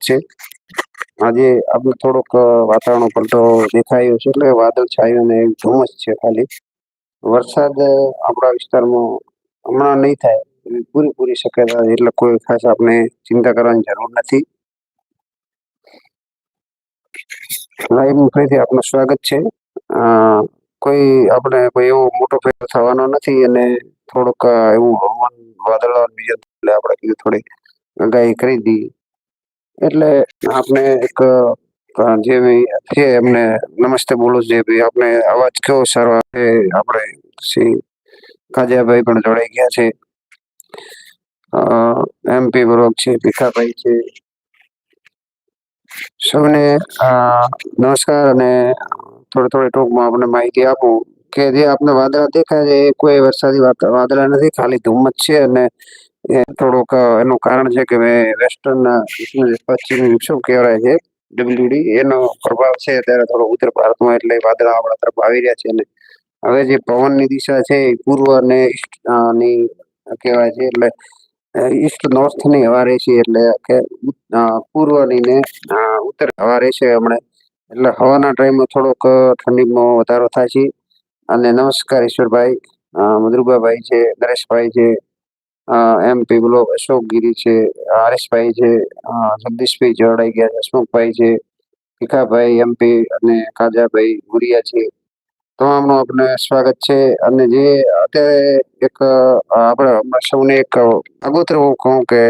છે. આજે આપણે થોડોક અ, વાતાવરણ પલટો દેખાયો છે એટલે વાદળ છાયું અને ધુમ્મસ છે ખાલી. વરસાદ આપણા વિસ્તારમાં હમણાં નહીં થાય. એવી પૂરેપૂરી શક્યતા એટલે કોઈ ખાસ આપણે ચિંતા કરવાની જરૂર નથી. લાઈવમાં ફરીથી આપનું સ્વાગત છે. કોઈ આપણે કોઈ એવો મોટો ફેર થવાનો નથી અને થોડુંક એવું હવામાન વાદળ બીજું એટલે આપણે કીધું થોડી આગાહી કરી દઈએ એટલે આપણે એક જે છે, એમને નમસ્તે બોલું, જે ભાઈ આપણે અવાજ કેવો સારો આપે આપણે શ્રી કાજિયાભાઈ પણ જોડાઈ ગયા છે. એમપી બ્લોક છે, ભીખાભાઈ છે. સૌને નમસ્કાર અને થોડી થોડી ટૂંકમાં આપણે માહિતી આપું કે જે આપને વાદળા દેખાય છે, એ કોઈ વરસાદી વાદળા નથી, ખાલી ધુમ્મસ છે અને એ થોડુંક એનું કારણ છે કે વેસ્ટર્ન પશ્ચિમ વિક્ષોભ કહેવાય છે ડબલ્યુડી એનો પ્રભાવ છે અત્યારે થોડો ઉત્તર ભારતમાં એટલે વાદળા આપણા તરફ આવી રહ્યા છે અને હવે જે પવનની દિશા છે એ પૂર્વ અને ઈસ્ટની કહેવાય છે એટલે ઈસ્ટ નોર્થની હવા રહેશે એટલે કે પૂર્વની ને ઉત્તર હવા રહેશે હમણે. એટલે હવાના ટાઈમમાં થોડોક ઠંડીમાં વધારો થાય છે. અને નમસ્કાર ઈશ્વરભાઈ અ, મધુરભાઈ છે નરેશભાઈ છે એમપી બ્લોક અશોકગીરી છે, હરેશભાઈ છે જગદીશભાઈ જળાઈ ગયા છે હસમુખભાઈ છે, ભીખાભાઈ એમપી અને કાજાભાઈ ગુરિયા છે. તમામનું આપને સ્વાગત છે અને જે અત્યારે એક આપણે સૌને એક અગોતર હું કહું કે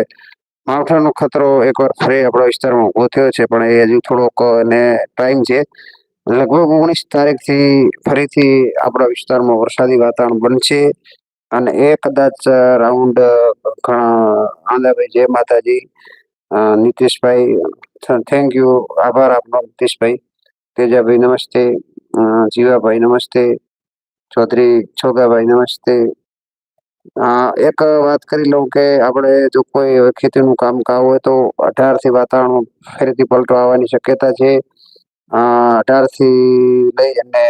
માવઠાનો ખતરો એકવાર ફરી આપણા વિસ્તારમાં ઊભો થયો છે, પણ એ હજુ થોડોક એને ટાઈમ છે. લગભગ ઓગણીસ તારીખથી ફરીથી આપણા વિસ્તારમાં વરસાદી વાતાવરણ બનશે. અને એ કદાચ રાઉન્ડ આંદાભાઈ જય માતાજી નીતિશભાઈ થેન્ક યુ આભાર આપનો નીતિશભાઈ તેજાભાઈ નમસ્તે જીવાભાઈ નમસ્તે ચૌધરી છોગાભાઈ નમસ્તે. એક વાત કરી લઉં કે આપણે જો કોઈ ખેતીનું કામ કાવ હોય તો અઢારથી વાતાવરણ ફરીથી પલટો આવવાની શક્યતા છે. અ, અઢાર લઈ અને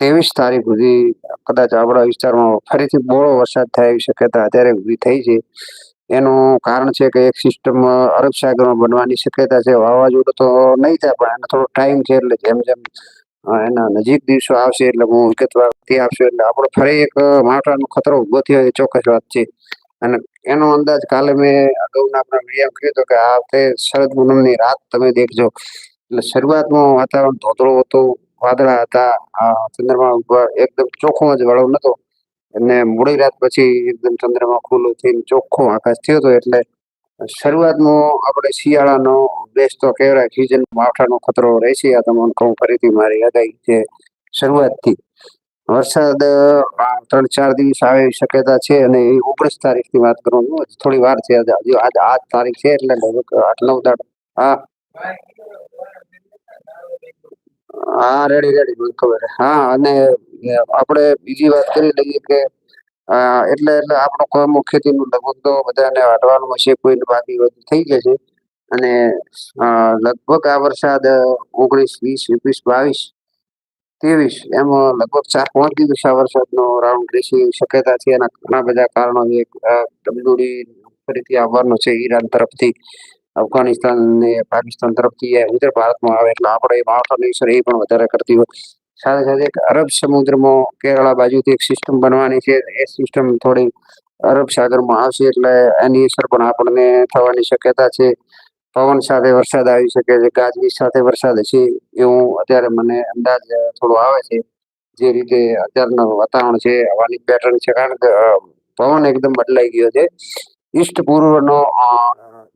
ત્રેવીસ તારીખ સુધી કદાચ આપણા વિસ્તારમાં ફરીથી બોળો વરસાદ થાય એવી શક્યતા અત્યારે ઊભી થઈ છે. એનું કારણ છે કે એક સિસ્ટમ અરબ સાગરમાં બનવાની શક્યતા છે. વાવાઝોડું તો નહીં થાય, પણ એનો થોડો ટાઈમ છે એટલે જેમ જેમ એના નજીક દિવસો આવશે એટલે હું વિગતવાર આપશે. એટલે આપણો ફરી એક માવઠાનો ખતરો ઊભો થયો એ ચોક્કસ વાત છે. અને એનો અંદાજ કાલે મેં અગાઉના આપણા મીડિયામાં કહ્યું હતું કે આ વખતે શરદ પૂનમની રાત તમે દેખજો. એટલે શરૂઆતમાં વાતાવરણ ધોધળું હતું. વાદળા હતા. આ ચંદ્રમા એકદમ ચોખ્ખો જ વાળો નતો. અને મોડી રાત પછી એકદમ ચંદ્રમા ખુલ્લો થઈને ચોખ્ખો આકાશ થયો હતો એટલે શરૂઆતમાં આપણે શિયાળાનો બેસ્ટ તો કહેવાય સિઝન માવઠાનો ખતરો રહેશે આ તમને કહું ફરીથી મારી આગાહી છે શરૂઆતથી. વરસાદ ત્રણ ચાર દિવસ આવે એવી શક્યતા છે અને એ ઓગણીસ તારીખની વાત કરું થોડી વાર છે આજ આજ તારીખ છે એટલે લગભગ આઠ નવ દાડ. હા. હા રેડી રેડી ખબર હા અને આપણે બીજી વાત કરી લઈએ કે એટલે એટલે આપણો કામ ખેતીનું લગભગ તો બધાને વાટવાનું હશે કોઈને બાકી હોય થઈ ગયા છે અને લગભગ આ વરસાદ ઓગણીસ વીસ એકવીસ બાવીસ ત્રેવીસ એમાં લગભગ ચાર પાંચ દિવસ આ વરસાદનો રાઉન્ડ રહેશે શક્યતા છે. એના ઘણા બધા કારણો છે. અ, ડબલુડી ફરીથી આવવાનો છે ઈરાન તરફથી. અફઘાનિસ્તાન ને પાકિસ્તાન તરફથી ઉત્તર ભારતમાં આવે એટલે આપણે માવઠાની અસર એ પણ વધારે કરતી હોય. સાથે સાથે એક અરબ સમુદ્રમાં કેરળા બાજુથી એક સિસ્ટમ બનવાની છે. એ સિસ્ટમ થોડી અરબ સાગરમાં આવશે એટલે એની અસર પણ આપણને થવાની શક્યતા છે. પવન સાથે વરસાદ આવી શકે છે, ગાજવીજ સાથે વરસાદ હશે એવું અત્યારે મને અંદાજ થોડો આવે છે. જે રીતે અત્યારનું વાતાવરણ છે, હવાની પેટર્ન છે. કારણ કે પવન એકદમ બદલાઈ ગયો છે. ઈસ્ટ પૂર્વનો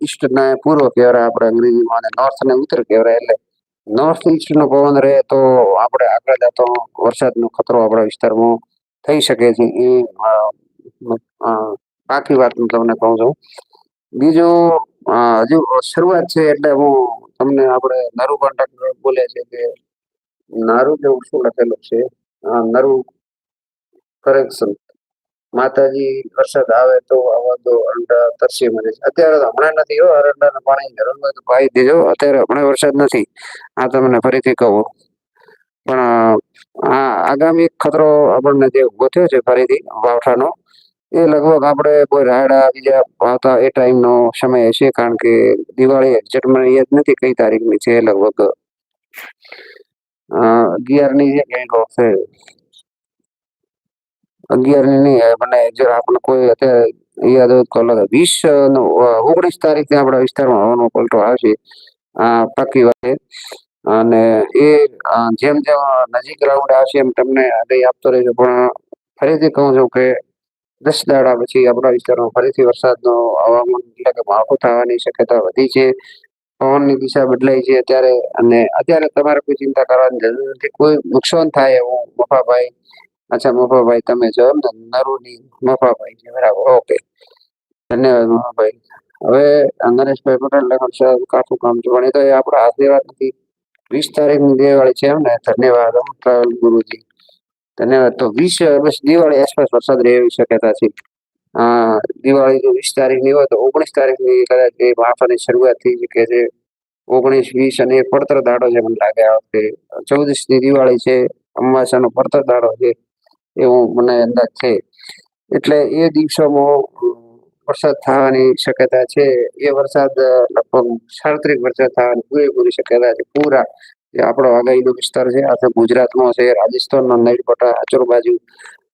અ, ઈસ્ટ ને પૂર્વ કહેવાય આપણે અંગ્રેજીમાં અને નોર્થ ને ઉત્તર કહેવાય એટલે નોર્થ ઈસ્ટ નો પવન રહે તો આપણે આગળ જતો વરસાદનો ખતરો આપણા વિસ્તારમાં થઈ શકે છે એ બાકી વાત હું તમને કહું છું બીજું હજુ શરૂઆત છે એટલે હું તમને આપણે નરુ કોન્ટ્રાક્ટર બોલે છે કે નારું જેવું શું લખેલું છે નરુ કરેક્શન માતાજી વરસાદ આવે તો આવા તો અંડા તરસી મને અત્યારે તો હમણાં નથી હો અરંડા પાણી જરૂર હોય તો પાઈ દેજો અત્યારે હમણાં વરસાદ નથી. આ તમને ફરીથી કહું. પણ, આ આગામી ખતરો આપણને જે ઊભો થયો છે ફરીથી વાવઠાનો, એ લગભગ આપણે કોઈ રાયડા બીજા વાવતા એ ટાઈમનો સમય હશે, કારણ કે દિવાળી એક્ઝેક્ટ મને યાદ નથી કઈ તારીખની, છે લગભગ અગિયારની જે કંઈક હશે અગિયારની નહીં મને જો આપણને કોઈ અત્યારે યાદ હોય તો અલગ વીસ નો ઓગણીસ તારીખે આપણા વિસ્તારમાં હવાનો પલટો આવશે પાકી વાત અને એ જેમ જેમ નજીક રાઉન્ડ આવશે એમ તમને આગળ આપતો રહેજો. પણ ફરીથી કહું છું કે દસ દાડા પછી આપણા વિસ્તારમાં ફરીથી વરસાદનો હવામાન એટલે કે માળખું થવાની શક્યતા વધી છે. પવનની દિશા બદલાઈ છે અત્યારે. અને અત્યારે તમારે કોઈ ચિંતા કરવાની જરૂર નથી. કોઈ નુકસાન થાય એવું મફાભાઈ અચ્છા, મફાભાઈ, તમે જો એમ ને, નરુની મફાભાઈ બરાબર, ઓકે. ધન્યવાદ મફાભાઈ. હવે નરેશભાઈ પટેલ લખન સાહેબ કાઠું કામ છે, પણ એ તો એ આપણા હાથની નથી. વીસ તારીખની દિવાળી છે એમ ને, ધન્યવાદ ટ્રાવેલ ગુરુજી. ધન્યવાદ. તો વીસ, બસ દિવાળી આસપાસ વરસાદ રહેવી શક્યતા છે. દિવાળી જો વીસ તારીખની હોય તો ઓગણીસ તારીખની કદાચ એ માફાની શરૂઆત થઈ શકે છે. ઓગણીસ, વીસ અને પડતર દાડો છે, મને લાગે આ વખતે. ચૌદસની દિવાળી છે, અમાસાનો પડતર દાડો છે. એવું મને અંદાજ છે. એટલે એ દિવસોમાં વરસાદ થવાની શક્યતા છે. એ વરસાદ લગભગ સાર્વત્રિક વરસાદ થવાની પૂરેપૂરી શક્યતા છે. પૂરા જે આપણો આગાહીનો વિસ્તાર છે આ ગુજરાતનો છે, રાજસ્થાનનો નૈડપટા આચોર બાજુ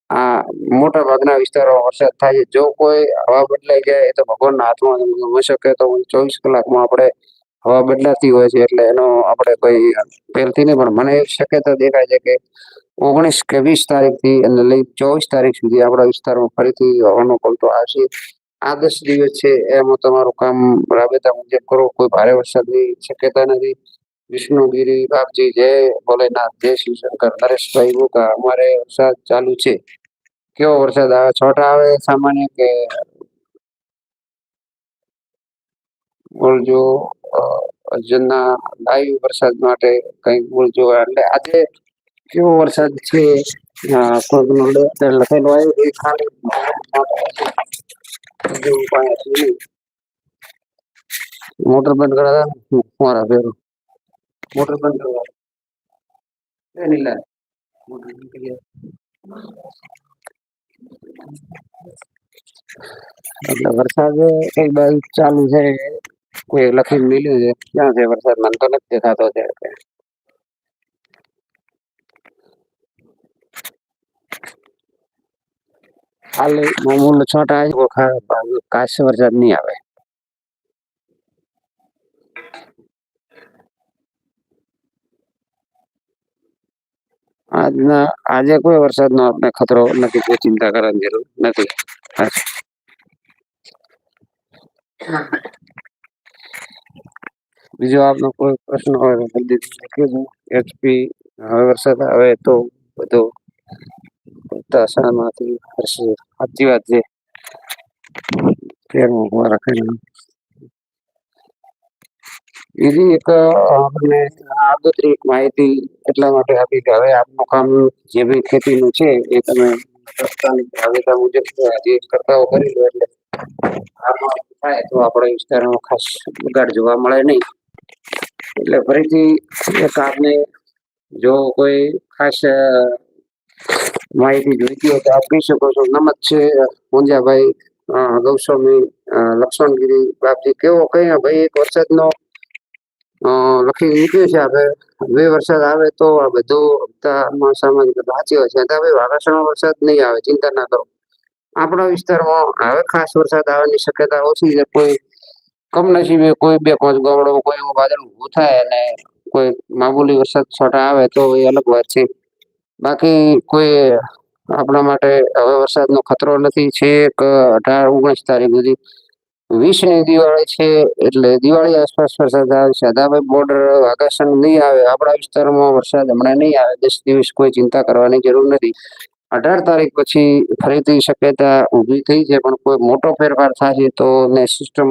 આ મોટા ભાગના વિસ્તારોમાં વરસાદ થાય છે. જો કોઈ હવા બદલાઈ જાય, એ તો ભગવાનના હાથમાં હોઈ શકે તો ચોવીસ કલાકમાં આપણે હવા બદલાતી હોય છે, એટલે એનો આપણે કોઈ પહેલથી નહીં, પણ મને શક્યતા દેખાય છે કે ઓગણીસ કે વીસ તારીખથી અને લઈ ચોવીસ તારીખ સુધી આપણા વિસ્તારમાં ફરીથી હવાનો પલટો આવશે આ દસ દિવસ છે, એમાં તમારું કામ રાબેતા મુજબ કરો, કોઈ ભારે વરસાદની શક્યતા નથી. વિષ્ણુગીરી બાપજી, જય ભોલેનાથ, જય શિવશંકર નરેશભાઈ બોકા અમારે વરસાદ ચાલુ છે. કેવો વરસાદ આવે? છોટા આવે સામાન્ય કે બોલજો અર્જુનના લાઈવ વરસાદ માટે કંઈક બોલજો એટલે આજે કેવો વરસાદ છે અ, કોઈકનો લખેલો ખાલી. મોટર બંધ કરાવે મારા મોટર બંધ કરવા કરી એટલે વરસાદ કઈ બાજુ ચાલુ છે કોઈ લખી મિલ્યું છે ક્યાં છે વરસાદ મને તો નથી દેખાતો છે હાલે મામૂલ છોટા આવ્યો ખરા કાશ વરસાદ નહીં આવે. આજના, આજે કોઈ વરસાદનો આપણે ખતરો નથી, કોઈ ચિંતા કરવાની જરૂર નથી. હા. બીજો આપનો કોઈ પ્રશ્ન હોય તો જલ્દી કહેજો એચપી, હવે વરસાદ આવે તો બધો દશામાંથી હશે સાચી વાત છે. કેમ વાર રાખેલું બીજી એક અ, આપણને આગોતરી એક માહિતી એટલા માટે આપી કે હવે આપનું કામ જે બી ખેતીનું છે એ તમે રાબેતા મુજબ જે કરતાઓ કરી લો એટલે આમાં થાય તો આપણા વિસ્તારમાં ખાસ બગાડ જોવા મળે નહીં. એટલે ફરીથી એક આપને જો કોઈ ખાસ માહિતી જોઈતી હોય તો આપ કહી શકો છો. નમત છે મુંજાભાઈ ગૌસ્વામી લક્ષ્મણગીરી બાપજી. કેવો કઈ ભાઈ એક વરસાદનો લખી નીકળ્યો છે આપણે બે વરસાદ આવે તો આ બધું હપ્તામાં સામાન્ય સાચી હોય છે. હવે વાવાઝોડાનો વરસાદ નહીં આવે, ચિંતા ના કરો. આપણા વિસ્તારમાં હવે ખાસ વરસાદ આવવાની શક્યતા ઓછી છે. કોઈ કમનસીબે કોઈ બે પાંચ ગામડામાં કોઈ એવું વાદળ ઊભું થાય અને કોઈ મામૂલી વરસાદ છોટા આવે તો એ અલગ વાત છે. બાકી કોઈ આપણા માટે હવે વરસાદનો ખતરો નથી છેક અઢાર, ઓગણીસ તારીખ સુધી વીસની દિવાળી છે, એટલે દિવાળી આસપાસ વરસાદ આવે છે. અદાભાઈ બોર્ડર વાઘાસણ નહીં આવે. આપણા વિસ્તારમાં વરસાદ હમણાં નહીં આવે. દસ દિવસ કોઈ ચિંતા કરવાની જરૂર નથી. અઢાર તારીખ પછી ફરીથી શક્યતા ઊભી થઈ છે, પણ કોઈ મોટો ફેરફાર થશે તો ને સિસ્ટમ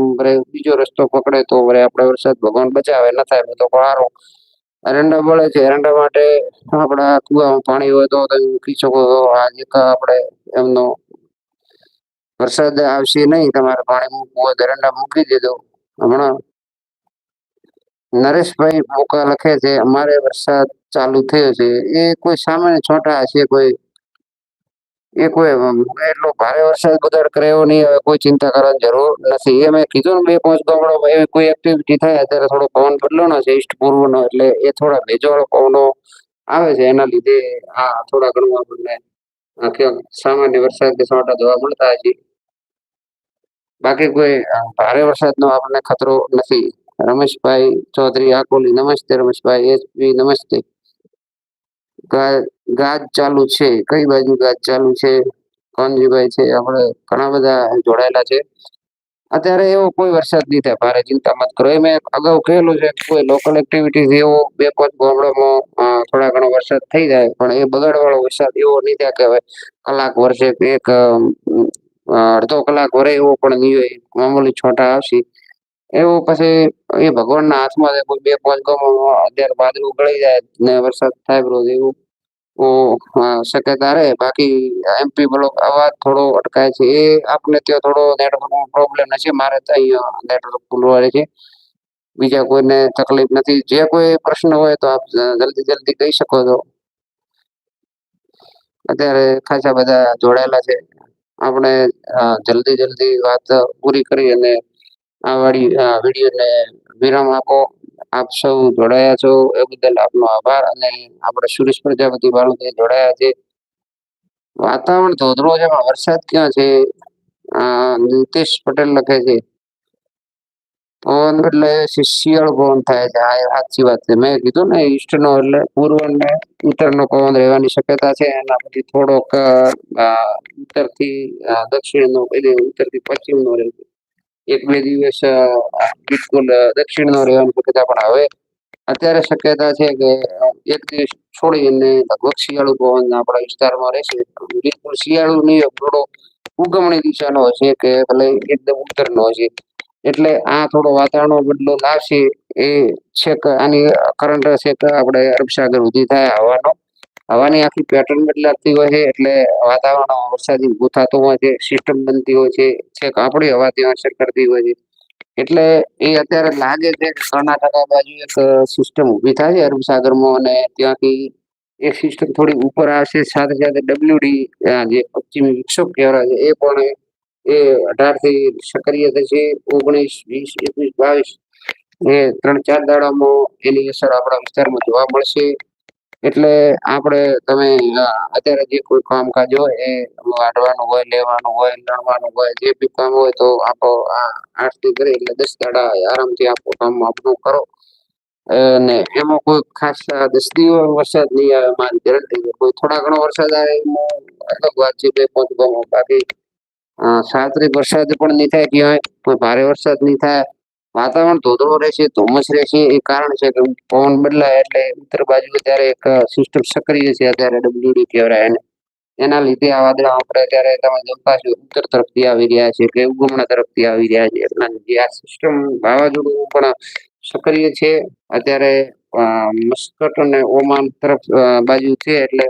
બીજો રસ્તો પકડે તો આપણે વરસાદ ભગવાન બચાવે. ન થાય તો સારો એરંડા મળે છે. એરંડા માટે આપણે કુવામાં પાણી હોય તો તમે મૂકી શકો છો. આજે આપણે એમનો વરસાદ આવશે નહીં. તમારે પાણી મૂકવું હોય તો એરંડા મૂકી દેજો. હમણાં નરેશભાઈ મોકા લખે છે, અમારે વરસાદ ચાલુ થયો છે. એ કોઈ સામાન્ય છોટા હશે કોઈ એ કોઈ એટલો ભારે વરસાદ બગાડ કર્યો નહીં, હવે કોઈ ચિંતા કરવાની જરૂર નથી. એ મેં કીધું ને બે પાંચ ગામડો એવી કોઈ એક્ટિવિટી થાય, અત્યારે થોડો પવન બદલાનો છે ઈસ્ટ પૂર્વનો, એટલે એ થોડા ભેજવાળો પવનો આવે છે, એના લીધે આ થોડા ઘણું આપણને સામાન્ય વરસાદ કે સોટા જોવા મળતા છે બાકી કોઈ ભારે વરસાદનો આપણને ખતરો નથી. રમેશભાઈ ચૌધરી આકોલી નમસ્તે રમેશભાઈ એસપી નમસ્તે. ગાજ ચાલુ છે. કઈ બાજુ ગાજ ચાલુ છે? કોનજીભાઈ છે? આપણે ઘણા બધા જોડાયેલા છે. અત્યારે એવો કોઈ વરસાદ નહીં થાય. ભારે ચિંતા મત કરો. એ મેં અગાઉ કહેલું છે કે કોઈ લોકલ એક્ટિવિટીઝ એવો બે પાંચ ગામડામાં થોડા ઘણો વરસાદ થઈ જાય. પણ એ બગાડવાળો વરસાદ એવો નહીં થાય કે કલાક વર્ષે એક અડધો કલાક વરે એવો પણ નહીં હોય. મામૂલી છોટા આવશે. એવો પછી એ ભગવાનના હાથમાં કોઈ બે પાંચ ગમો અત્યારે વાદળું ગળી જાય ને વરસાદ થાય બરો એવું. શક્યતા રહે. બાકી એમપી બ્લોક અવાજ થોડો અટકાય છે. એ આપને ત્યાં થોડો નેટવર્ક પ્રોબ્લેમ છે. મારે તો અહીંયા નેટવર્ક ખુલવા છે. બીજા કોઈને તકલીફ નથી. જે કોઈ પ્રશ્ન હોય તો આપ જલ્દી જલ્દી કહી શકો છો. અત્યારે ખાસા બધા જોડાયેલા છે. આપણે જલ્દી જલ્દી વાત પૂરી કરી અને વાળી વિડીયોને વિરામ આપો. આપ સૌ જોડાયા છો. એ બદલ આપનો આભાર અને આપણે સુરેશ પ્રજાપતિ વાળું જોડાયા છે. વાતાવરણ ધોધરો છે વરસાદ ક્યાં છે? નીતિશ પટેલ લખે છે. પવન એટલે શિયાળો પવન થાય છે. આ સાચી વાત છે. મેં કીધું ને ઈસ્ટનો એટલે પૂર્વ ને ઉત્તર નો પવન રહેવાની શક્યતા છે. એના પછી થોડોક ઉત્તરથી દક્ષિણ નો એટલે ઉત્તરથી પશ્ચિમ નો રહેશે. એક, બે દિવસ બિલકુલ દક્ષિણનો દક્ષિણ રહેવાની શક્યતા પણ હવે અત્યારે શક્યતા છે કે એક દિવસ છોડીને લગભગ શિયાળુ પવન આપણા વિસ્તારમાં રહેશે. બિલકુલ શિયાળુ નહીં થોડો ઉગમણી દિશાનો હશે કે ભલે એકદમ ઉત્તરનો હશે. એટલે આ થોડો વાતાવરણ બદલો લાવશે એ છેક આની કરંટ છેક આપણે અરબસાગર સુધી થાય હવાનો હવાની આખી પેટર્ન બદલાતી હોય છે એટલે વાતાવરણ વરસાદી ઊભું થતું હોય છે સિસ્ટમ બનતી હોય છે છેક આપણી હવા ત્યાં અસર કરતી હોય છે. એટલે એ અત્યારે લાગે છે કે કર્ણાટકા બાજુ એક સિસ્ટમ ઊભી થાય છે અરબ સાગરમાં અને ત્યાંથી એ સિસ્ટમ થોડી ઉપર આવશે. સાથે સાથે ડબલ્યુડી જે પશ્ચિમી વિક્ષોપ કહેવાય છે, એ પણ એ અઢારથી સક્રિય થશે. ઓગણીસ, વીસ, એકવીસ, બાવીસ, એ ત્રણ ચાર દાડામાં એની અસર આપણા વિસ્તારમાં જોવા મળશે. એટલે આપણે તમે અત્યારે જે કોઈ કામકાજ હોય એ વાઢવાનું હોય, લેવાનું હોય, લણવાનું હોય, જે બી કામ હોય તો આપો આ આઠથી કરી એટલે દસ દાડા આરામથી આપો કામ આપણું કરો. અને એમાં કોઈ ખાસ દસ દિવસ વરસાદ નહીં આવે, મારી ગેરંટી કોઈ થોડા ઘણો વરસાદ આવે એમાં અલગ વાત છે, બે પાંચ ગામો. બાકી સાર્વત્રિક વરસાદ પણ નહીં થાય ક્યાંય કોઈ ભારે વરસાદ નહીં થાય. વાતાવરણ ધોધળો રહેશે, ધુમ્મસ રહેશે, એ કારણ છે કે પવન બદલાય એટલે ઉત્તર બાજુ અત્યારે એક સિસ્ટમ સક્રિય છે અત્યારે ડબલ્યુડી કહેવાય એને. એના લીધે આ વાદળા આપણે અત્યારે તમે જોતા છો, ઉત્તર તરફથી આવી રહ્યા છે કે ઉગમણા તરફથી આવી રહ્યા છે. એટલા લીધે આ સિસ્ટમ વાવાઝોડું પણ સક્રિય છે. અત્યારે મસ્કટ અને ઓમાન તરફ બાજુ છે એટલે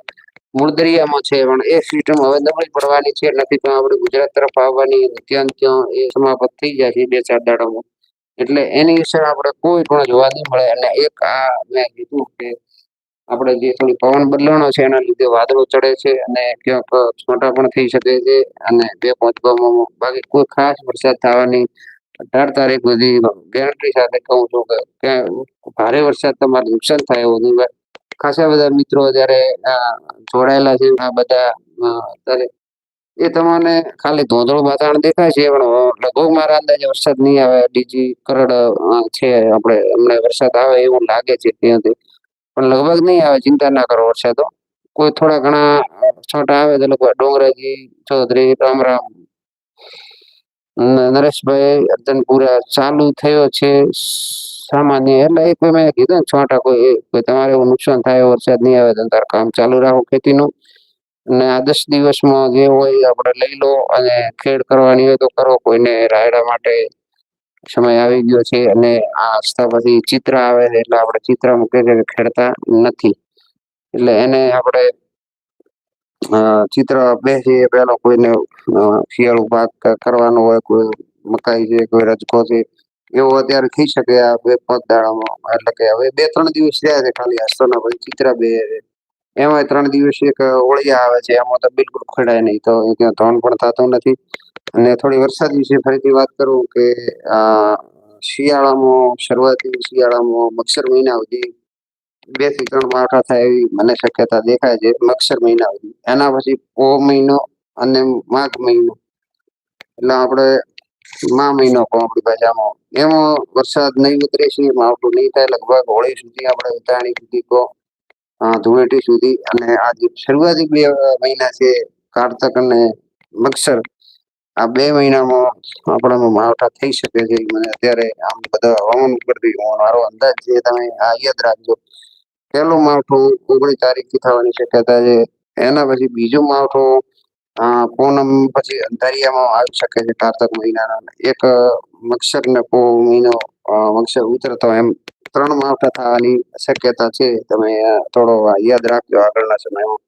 મૂળ દરિયામાં છે, પણ એ સિસ્ટમ હવે નબળી પડવાની છે. નથી તો આપણે ગુજરાત તરફ આવવાની ત્યાં એ સમાપ્ત થઈ જાય છે બે ચાર દાડામાં. એટલે એની વિશે આપણે કોઈ પણ જોવા નહીં મળે. અને એક આ મેં કીધું કે આપણે જે થોડી પવન બદલાણો છે, એના લીધે વાદળો ચડે છે અને ક્યાંક છોટા પણ થઈ શકે છે. અને બે પાંચ બાકી કોઈ ખાસ વરસાદ થવાની અઢાર તારીખ સુધી ગેરંટી સાથે કહું છું કે ભારે વરસાદ તમારે નુકસાન થાય એવું નહીં. ખાસા બધા મિત્રો જયારે જોડાયેલા છે. આ બધા એ તમને ખાલી ધોધળું વાતાવરણ દેખાય છે, પણ લગભગ મારા અંદાજે વરસાદ નહીં આવે, ડીજી કરડ છે, આપણે અમને વરસાદ આવે એવું લાગે છે ત્યાંથી. પણ લગભગ નહીં આવે, ચિંતા ના કરો વરસાદો કોઈ થોડા ઘણા છોટા આવે તો લોકો ડોંગરાજી, ચૌધરી, રામ રામ નરેશભાઈ અર્જનપુરા ચાલુ થયો છે, સામાન્ય, એટલે એક મેં કીધું છોટા કોઈ તમારે એવું નુકસાન થાય, વરસાદ નહીં આવે તો તાર કામ ચાલુ રાખો ખેતીનું. અને આ દસ દિવસમાં જે હોય આપણે લઈ લો અને ખેડ કરવાની હોય તો કરો. કોઈને રાયડા માટે સમય આવી ગયો છે અને આ આસ્થા પછી ચિત્ર આવે છે એટલે આપણે ચિત્ર મૂકીએ છે કે ખેડતા નથી. એટલે એને આપણે ચિત્ર બેસીએ પહેલો કોઈને શિયાળુ પાક કરવાનું હોય, કોઈ મકાઈ છે, કોઈ રજકો છે, એવો અત્યારે થઈ શકે આ બે પાંચ દાડામાં એટલે કે હવે બે ત્રણ દિવસ રહ્યા છે ખાલી. હસ્તોના પછી ચિત્ર બે છે. એમાં ત્રણ દિવસ એક ઓળિયા આવે છે, એમાં તો બિલકુલ ખડાય નહીં, તો ત્યાં ધોન પણ થતો નથી. અને થોડી વરસાદ વિશે ફરીથી વાત કરું કે શિયાળામાં શરૂઆતી શિયાળામાં મક્ષર મહિના સુધી બેથી ત્રણ માવઠા થાય એવી મને શક્યતા દેખાય છે મક્ષર મહિના સુધી. એના પછી પો મહિનો અને માઘ મહિનો. એટલે આપણે મા મહિનો કહો આપણી ભાષામાં એમાં વરસાદ નહીં ઉતરે છે, માવઠું નહીં થાય, લગભગ હોળી સુધી આપણે ઉતરાણી સુધી કહો. ધૂળેટી સુધી અને આ જે શરૂઆતી બે મહિના છે, કારતક અને મક્ષર આ બે મહિનામાં આપણામાં માવઠા થઈ શકે છે. મને અત્યારે આમ બધા હવામાન ઉપરથી મારો અંદાજ છે, તમે આ યાદ રાખજો. પહેલું માવઠું ઓગણીસ તારીખથી થવાની શક્યતા છે. એના પછી બીજું માવઠું પૂનમ પછી અંધારિયામાં આવી શકે છે, કારતક મહિનાના. એક મક્ષર ને પો મહિનો મક્ષર ઉતરતો એમ ત્રણ માવઠા થવાની શક્યતા છે. તમે થોડો યાદ રાખજો આગળના સમયમાં.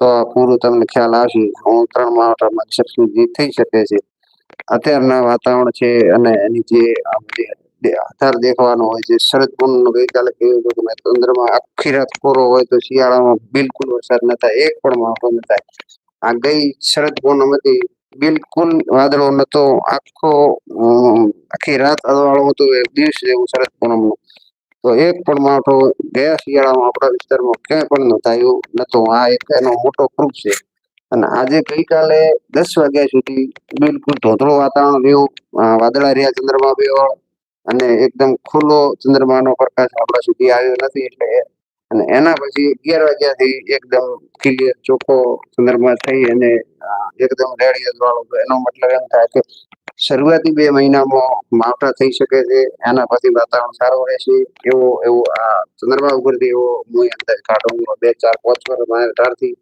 તો પૂરું તમને ખ્યાલ આવશે. હું ત્રણ માવઠામાં સુધી થઈ શકે છે. અત્યારના વાતાવરણ છે અને એની જે આધાર દેખવાનો હોય છે. શરદ પૂનમ ગઈકાલે કહ્યું હતું કે મેં ચંદ્રમાં આખી રાત કોરો હોય તો શિયાળામાં બિલકુલ વરસાદ ન થાય. એક પણ માવઠો ન થાય. આ ગઈ શરદ પૂનમ હતી. બિલકુલ વાદળો નતો. આખો આખી રાત અદવાળો હતો. દિવસ જેવું શરદ પૂનમનું. તો એક પણ માવઠો ગયા શિયાળામાં આપણા વિસ્તારમાં ક્યાંય પણ ન થયું નતો આ એક એનો મોટો પ્રૂફ છે. અને આજે ગઈકાલે દસ વાગ્યા સુધી બિલકુલ ધોધળું વાતાવરણ રહ્યું. વાદળા રહ્યા ચંદ્રમા બે અને એકદમ ખુલ્લો ચંદ્રમાનો પ્રકાશ આપણા સુધી આવ્યો નથી એટલે અને એના પછી અગિયાર વાગ્યાથી એકદમ ક્લિયર ચોખ્ખો ચંદ્રમા થઈ અને એકદમ રેડિયસ વાળો એનો મતલબ એમ થાય કે શરૂઆતી બે મહિનામાં માવઠા થઈ શકે છે, એના પછી વાતાવરણ સારું રહેશે એવો એવો આ ચંદ્રમા ઉપરથી એવો હું અંદાજ કાઢું બે ચાર પાંચ વર્ષ મારા અઢારથી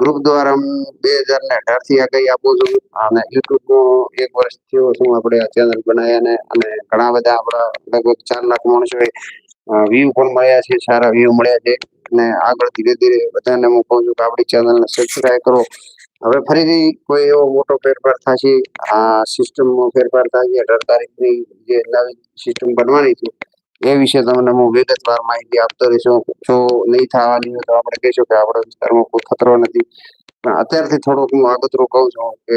ગ્રુપ દ્વારા હું બે હજાર ને અઢારથી આગાહી આપું છું. અને યુટ્યુબ એક વર્ષ થયો છું આપણે આ ચેનલ બનાવ્યા ને, અને ઘણા બધા આપણા લગભગ ચાર લાખ માણસોએ વ્યૂ પણ મળ્યા છે, સારા વ્યૂ મળ્યા છે. અને આગળ ધીરે ધીરે બધાને હું કહું છું કે આપણી ચેનલને સબસ્ક્રાઈબ કરો. હવે ફરીથી કોઈ એવો મોટો ફેરફાર થશે, આ સિસ્ટમમાં ફેરફાર થશે અઢાર તારીખની જે નવી સિસ્ટમ બનવાની છે, એ વિશે તમને હું વિગતવાર માહિતી આપતો રહીશું. જો નહીં થવાની હોય તો આપણે કહીશું કે આપણા વિસ્તારમાં કોઈ ખતરો નથી. પણ અત્યારથી થોડુંક હું આગતરું કહું છું કે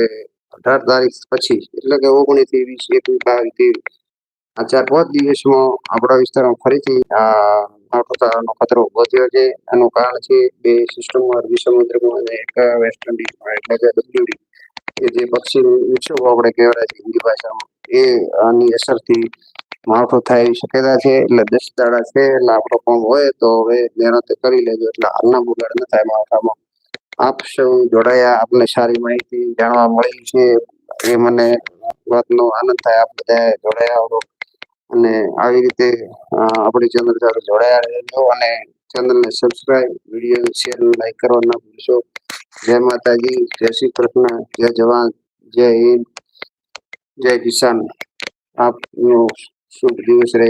અઢાર તારીખ પછી, એટલે કે ઓગણીસ વીસ, એકવીસ બાવીસ આ ચાર પાંચ દિવસમાં આપણા વિસ્તારમાં ફરીથી આ માવઠું થવાનો ખતરો ઊભો થયો છે. એનું કારણ છે બે સિસ્ટમમાં અરબી સમુદ્રમાં અને એક વેસ્ટ ઇન્ડિઝમાં એટલે કે ડબ્લ્યુડી કે જે પક્ષી વિક્ષેપો આપણે કહેવાય છે હિન્દી ભાષામાં. એ આની અસરથી માવઠો થાય એવી છે, એટલે દસ દાડા છે, એટલે આપણો કામ હોય તો હવે મહેનત કરી લેજો, એટલે હાલના બગાડ ન થાય માવઠામાં. આપ સૌ જોડાયા, આપને સારી માહિતી જાણવા મળી છે. એ મને વાતનો આનંદ થાય, આપ બધા જોડાયા અને આવી રીતે આપણે ચેનલ સાથે જોડાયા રહેજો અને ચેનલને સબસ્ક્રાઇબ વીડિયો શેર લાઈક કરવા ના ભૂલશો. જય માતાજી, જય શ્રી કૃષ્ણ, જય જવાન, જય હિન્દ, જય કિસાન. આપનો શુભ દિવસ રહે.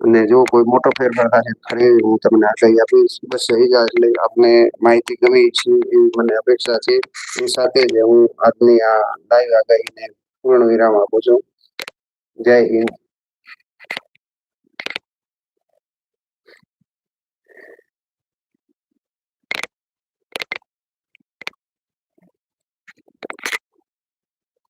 અને જો કોઈ મોટો ફેરફાર થશે ફરી હું તમને આગાહી આપીશ. બસ એ જાય એટલે આપને માહિતી ગમી છે એવી મને અપેક્ષા છે. એ સાથે જ હું આજની આ લાઈવ આગાહીને પૂર્ણ વિરામ આપું છું. જય હિન્દ.